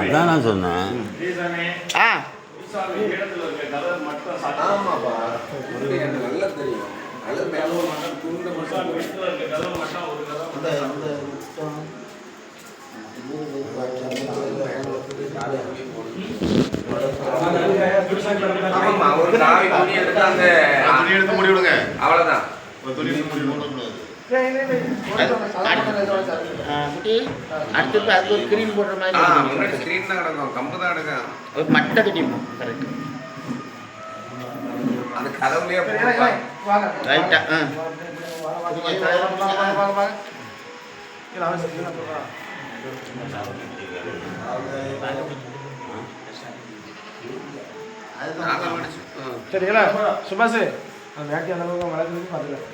அதான் நான் சொன்னேன். ஆ. ஆமாப்பா. உனக்கு எனக்கு நல்லா தெரியும். நல்ல மேலே மட்டும் துண்டு மட்டும் ஆமாம்மா ஒரு நாலு துணி எடுத்து அந்த துணி எடுத்து மூடி விடுங்க அவ்வளோதான் ஒரு விடக்கூடாது குட்டி அடுத்து இப்போ அதுக்கு ஒரு கிரீன் போடுற மாதிரி. ஸ்க்ரீன் தான் கிடக்கும். கம்பு தான் எடுக்கும். ஒரு மட்டை துணி கரெக்ட் அந்த கதவுலயே ரைட்டா ஆ. சரிங்களா? சுபாஷ். அந்த வேட்டி அந்த அளவுக்கு வளர்க்குறது பார்த்துக்கலாம்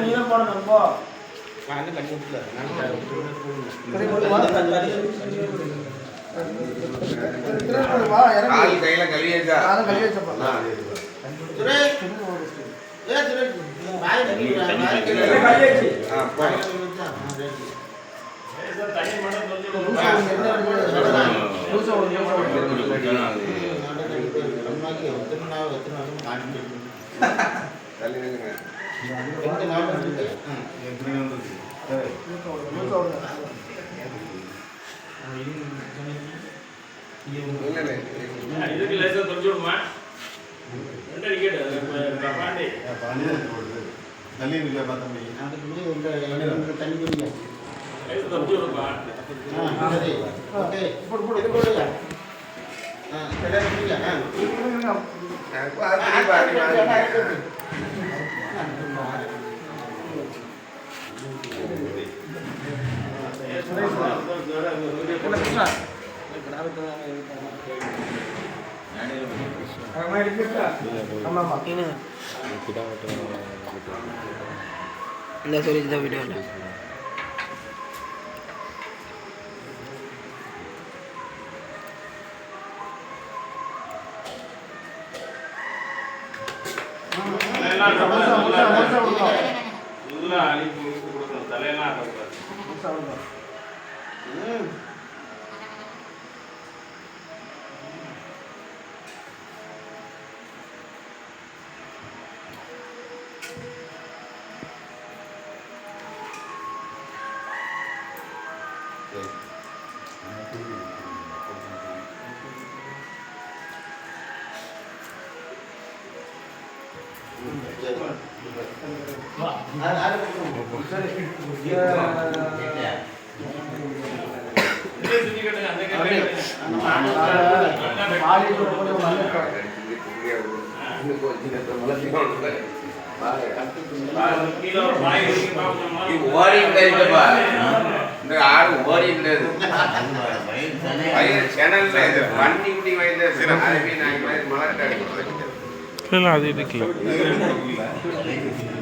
நீ தான் போடணும் ரொம்ப கால் கையில கழுவியாச்சா கழுவி வச்சப்பா இதுக்கு லேசா தொட்டு விடுமா ரெண்டு டிக்கெட் பாண்டி தள்ளி இருக்கா பார்த்த முடியும் தண்ணி குடிங்க லேசா தொட்டு விடுப்பா ஆ சரி ஓகே போடு போடு இது போடுங்க ஆ சரி குடிங்க ஆ அப்ப அப்படி பாடி வாங்க. இல்லை சரி இந்த வீடியோ இல்லை தலையெல்லாம் ஆட்டக்கூடாது. இதெல்லாம் அழிப்பு இழுப்பு கொடுக்கணும் தலையெல்லாம் ஆட்டக்கூடாது இதே சுத்தி இருக்குப்பா. இந்த ஆடு ஓடிக்கிட்டே இருக்கு. வயல் இது வண்டி அதுவே நான் மலர் அடிக்கிறது இல்லை